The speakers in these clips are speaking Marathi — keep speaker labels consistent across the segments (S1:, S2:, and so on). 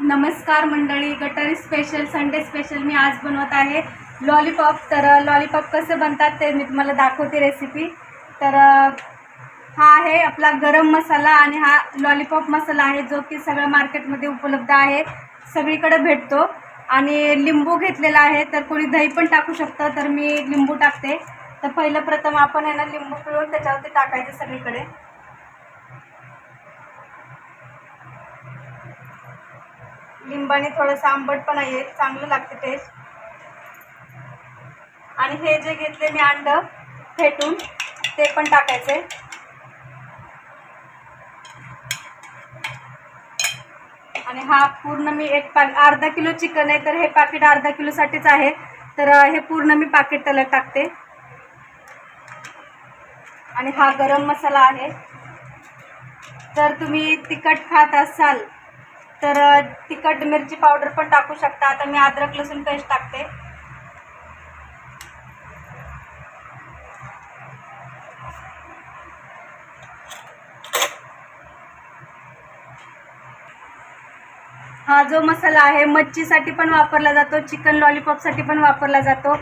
S1: नमस्कार मंडळी गटारी स्पेशल संडे स्पेशल मी आज बनवत आहे. लॉलीपॉप तर लॉलीपॉप कसे बनतात ते मी तुम्हाला दाखवते रेसिपी तर हा आहे आपला गरम मसाला आणि हा लॉलीपॉप मसाला आहे जो की सगळ्या मार्केटमध्ये उपलब्ध आहे. सगळीकडे भेटतो. आणि लिंबू घेतलेला आहे तर कोणी दही पण टाकू शकतं तर मी लिंबू टाकते. तर पहिलं प्रथम आपण आहे ना लिंबू पिळून त्याच्यावरती टाकायचं सगळीकडे. लिंबाने थोडंसं आंबट पण आहे चांगलं लागते टेस्ट आणि हे जे घेतले मी अंड फेटून ते पण टाकायचे. आणि हा पूर्ण मी एक पा अर्धा किलो चिकन आहे तर हे पाकिट अर्धा किलोसाठीच आहे. तर हे पूर्ण मी पाकिट त्याला टाकते. आणि हा गरम मसाला आहे. तर तुम्ही तिखट खात असाल तर तिखट मिरची पावडर पण टाकू शकता. आता मी अद्रक लसूण पेस्ट टाकते. हा जो मसाला आहे मच्छीसाठी पण वापरला जातो. चिकन लॉलीपॉपसाठी पण वापरला जातो.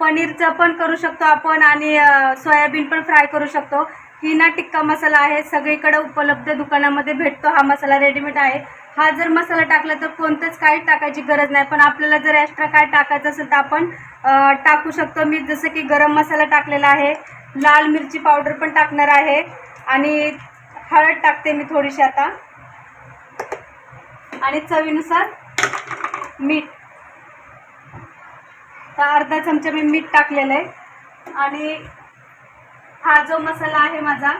S1: पनीरचं पण करू शकतो आपण आणि सोयाबीन पण फ्राय करू शकतो. हिना टिक्का मसाला आहे. सगळीकडे उपलब्ध दुकानामध्ये भेटतो. हा मसाला रेडीमेड आहे. हा जर मसाला टाकला तर कोणतंच काही टाकायची गरज नाही. पण आपल्याला जर एक्स्ट्रा काय टाकायचं असेल तर आपण टाकू शकतो. मी जसं की गरम मसाला टाकलेला आहे लाल मिरची पावडर पण टाकणार आहे आणि हळद टाकते मी थोडीशी आता. आणि चवीनुसार मीठ. तर अर्धा चमचा मी मीठ टाकलेलं आहे. आणि हा जो मसाला आहे माझा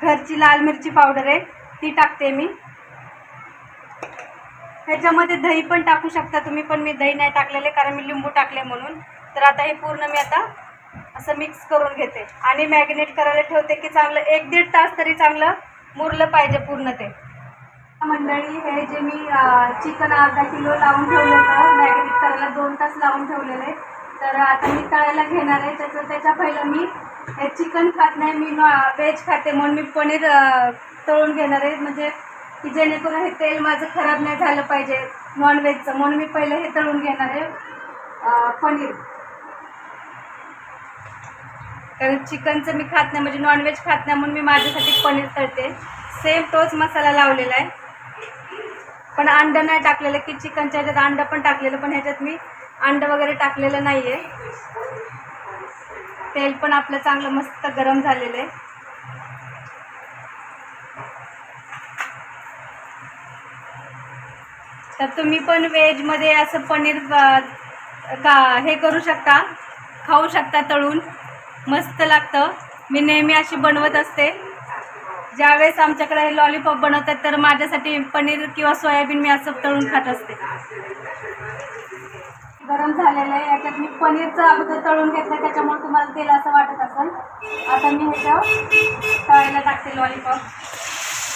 S1: घरची लाल मिरची पावडर आहे ती टाकते मी. ह्याच्यामध्ये दही पण टाकू शकता तुम्ही पण मी दही नाही टाकलेले कारण मी लिंबू टाकले म्हणून. तर आता हे पूर्ण मी आता असं मिक्स करून घेते. आणि मॅग्नेट करायला ठेवते की चांगलं एक दीड तास तरी चांगलं मुरलं पाहिजे पूर्ण ते. मंडळी हे जे मी चिकन अर्धा किलो लावून ठेवलं होतं मॅग्नेट करायला दोन तास लावून ठेवलेले. तर आता मी तळायला घेणार आहे त्याचं त्याच्या पहिलं मी हे चिकन खात नाही मी व्हेज खाते म्हणून मी पनीर तळून घेणार आहे. म्हणजे की जेणेकरून हे तेल माझं खराब नाही झालं पाहिजे. नॉनव्हेजचं म्हणून मी पहिलं हे तळून घेणार आहे. पनीर. कारण चिकनचं मी खात नाही म्हणजे नॉनव्हेज खात नाही म्हणून मी माझ्यासाठी पनीर तळते. सेम तोच मसाला लावलेला आहे. पण अंड नाही टाकलेलं की चिकनच्या ह्याच्यात अंड पण टाकलेलं पण ह्याच्यात मी अंडं वगैरे टाकलेलं नाही आहे तेल पण आपलं चांगलं मस्त गरम झालेलं आहे. तर तुम्ही पण व्हेजमध्ये असं पनीर का हे करू शकता. खाऊ शकता तळून. मस्त लागतं. मी नेहमी अशी बनवत असते. ज्यावेळेस आमच्याकडे हे लॉलीपॉप बनवतात तर माझ्यासाठी पनीर किंवा सोयाबीन मी असं तळून खात असते. गरम झालेलं आहे. याच्यात मी पनीरचं अगोदर तळून घेतलं त्याच्यामुळे तुम्हाला तेल असं वाटत असेल. आता मी ह्याच्यावर तळायला टाकते लॉलीपॉप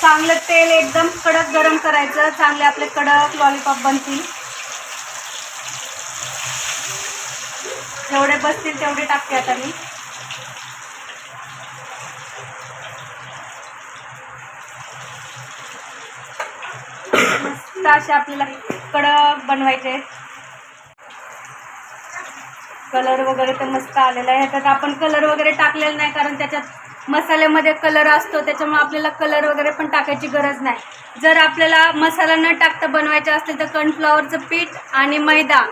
S1: चांगलं तेल एकदम कडक गरम करायचं. चांगले आपले कडक लॉलीपॉप बनतील. जेवढे बसतील तेवढे टाकते आता मी. मस्त असे आपल्याला कडक बनवायचे. कलर वगैरे तर मस्त आलेला आहे. ह्याच्यात आपण कलर वगैरे टाकलेला नाही कारण त्याच्यात मसाल्यामध्ये कलर असतो त्याच्यामुळे आपल्याला कलर वगैरे पण टाकायची गरज नाही. जर आपल्याला मसाला न टाकता बनवायचे असतील तर कॉर्नफ्लॉवरचं पीठ आणि मैदा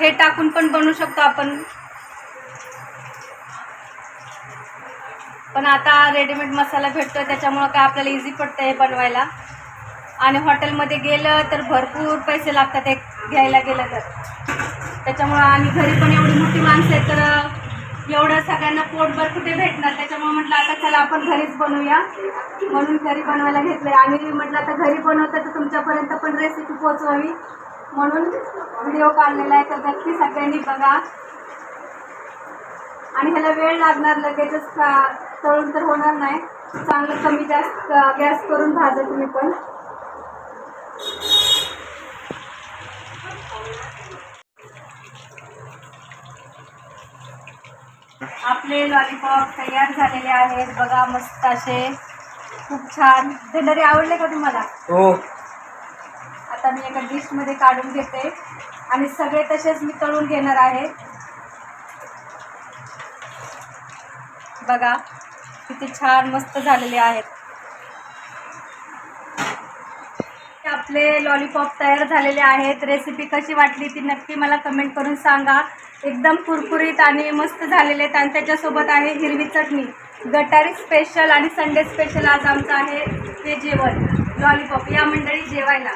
S1: हे टाकून पण बनवू शकतो आपण. पण आता रेडीमेड मसाला भेटतो त्याच्यामुळं काय आपल्याला इझी पडतं हे बनवायला. आणि हॉटेलमध्ये गेलं तर भरपूर पैसे लागतात एक घ्यायला गेलं तर. त्याच्यामुळं आणि घरी पण एवढी मोठी माणसं आहेत तर एवढं सगळ्यांना पोटभर कुठे भेटणार? त्याच्यामुळे म्हटलं आता चला आपण घरीच बनवूया. म्हणून घरी बनवायला घेतलं आणि म्हटलं आता घरी बनवतं तर तुमच्यापर्यंत पण रेसिपी पोचवावी. म्हणून व्हिडिओ काढलेला आहे. तर नक्की सगळ्यांनी बघा. आणि ह्याला वेळ लागणार लगेचच का- तळून तर होणार नाही. चांगलं कमी जास्त गॅस करून भाजा तुम्ही पण. आपले लॉलीपॉप तयार झालेले आहेत. बघा मस्त असे. खूप छान. भेंडरी आवडले का तुम्हाला?
S2: हो.
S1: आता मी एका डिशमध्ये काढून घेते. आणि सगळे तसेच मी तळून घेणार आहे. बघा किती छान मस्त झालेले आहेत. आपले लॉलीपॉप तयार झालेले आहेत. रेसिपी कशी वाटली ती नक्की मला कमेंट करून सांगा. एकदम कुरकुरीत आणि मस्त झालेले आहेत. आणि त्याच्यासोबत आहे हिरवी चटणी. गटारी स्पेशल आणि संडे स्पेशल आज आमचं आहे हे जेवण. लॉलीपॉप या मंडळी जेवायला.